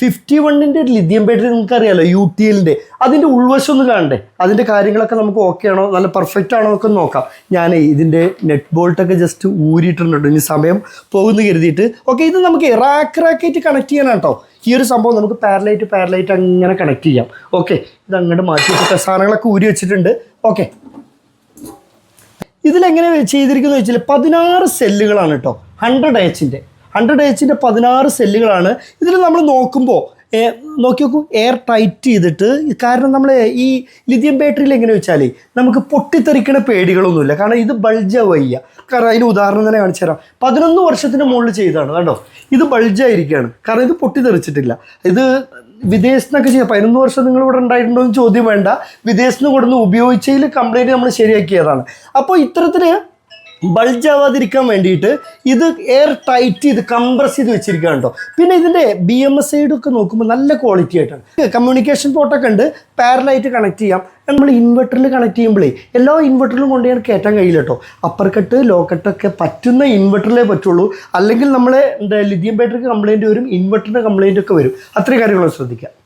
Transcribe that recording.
Fifty വണ്ണിന്റെ lithium battery നിങ്ങൾക്ക് അറിയാലോ യു ടി എല്ലിന്റെ അതിന്റെ ഉൾവശം ഒന്ന് കാണണ്ടേ? അതിന്റെ കാര്യങ്ങളൊക്കെ നമുക്ക് ഓക്കെ ആണോ നല്ല പെർഫെക്റ്റ് ആണോ എന്നൊക്കെ നോക്കാം. ഞാൻ ഇതിന്റെ നെറ്റ് ബോൾട്ടൊക്കെ ജസ്റ്റ് ഊരിയിട്ടുണ്ട് ഇനി സമയം പോകുന്നു കരുതിയിട്ട്. ഓക്കെ ഇത് നമുക്ക് റാക്ക് റാക്കായിട്ട് കണക്ട് ചെയ്യാനാണ് കേട്ടോ ഈ ഒരു സംഭവം നമുക്ക് പാരലൈറ്റ് പാരലൈറ്റ് അങ്ങനെ കണക്ട് ചെയ്യാം. ഓക്കെ ഇത് അങ്ങോട്ട് മാറ്റി വെച്ചിട്ട് സാധനങ്ങളൊക്കെ ഊരി വെച്ചിട്ടുണ്ട്. ഓക്കെ ഇതിലെങ്ങനെ ചെയ്തിരിക്കുന്നത് വെച്ചാൽ പതിനാറ് സെല്ലുകളാണ് കേട്ടോ ഹൺഡ്രഡ് എച്ചിന്റെ ഹൺഡ്രഡ് എച്ചിന്റെ പതിനാറ് സെല്ലുകളാണ് ഇതിൽ നമ്മൾ നോക്കുമ്പോൾ നോക്കി നോക്കൂ എയർ ടൈറ്റ് ചെയ്തിട്ട് കാരണം നമ്മൾ ഈ ലിഥിയം ബാറ്ററിയിൽ എങ്ങനെ വെച്ചാൽ നമുക്ക് പൊട്ടിത്തെറിക്കണ പേടികളൊന്നുമില്ല. കാരണം ഇത് ബൾജ വയ്യ കാരണം അതിന് ഉദാഹരണം തന്നെ കാണിച്ചു തരാം. പതിനൊന്ന് വർഷത്തിന് മുകളിൽ ചെയ്തതാണ് കണ്ടോ? ഇത് ബൾജായിരിക്കുകയാണ് കാരണം ഇത് പൊട്ടിത്തെറിച്ചിട്ടില്ല. ഇത് വിദേശത്ത് നിന്നൊക്കെ ചെയ്യാം പതിനൊന്ന് വർഷം നിങ്ങൾ ഇവിടെ ഉണ്ടായിട്ടുണ്ടോ എന്ന് ചോദ്യം വേണ്ട. വിദേശത്ത് നിന്ന് കൊടുന്ന് ഉപയോഗിച്ചതിൽ കംപ്ലൈന്റ് നമ്മൾ ശരിയാക്കിയതാണ്. അപ്പോൾ ഇത്തരത്തിൽ ബൾജാവാതിരിക്കാൻ വേണ്ടിയിട്ട് ഇത് എയർ ടൈറ്റ് ചെയ്ത് കംപ്രസ് ചെയ്ത് വെച്ചിരിക്കുകയാണ് കേട്ടോ. പിന്നെ ഇതിന്റെ ബി എം എസ് സൈഡൊക്കെ നോക്കുമ്പോൾ നല്ല ക്വാളിറ്റി ആയിട്ടാണ്. കമ്മ്യൂണിക്കേഷൻ പോർട്ടൊക്കെ ഉണ്ട്. പാരലായിട്ട് കണക്ട് ചെയ്യാം. നമ്മൾ ഇൻവെർട്ടറിൽ കണക്ട് ചെയ്യുമ്പോഴേ എല്ലാ ഇൻവെർട്ടറിലും കൊണ്ട് ഞാൻ കയറ്റാൻ കഴിയില്ല കേട്ടോ. അപ്പർ കട്ട് ലോ കട്ടൊക്കെ പറ്റുന്ന ഇൻവെർട്ടറിലേ പറ്റുള്ളൂ. അല്ലെങ്കിൽ നമ്മളെ എന്താ ലിഥിയം ബാറ്ററിക്ക് കംപ്ലൈന്റ് വരും ഇൻവെർട്ടറിന്റെ കംപ്ലൈന്റ് ഒക്കെ വരും. അത്രയും കാര്യങ്ങൾ ശ്രദ്ധിക്കുക.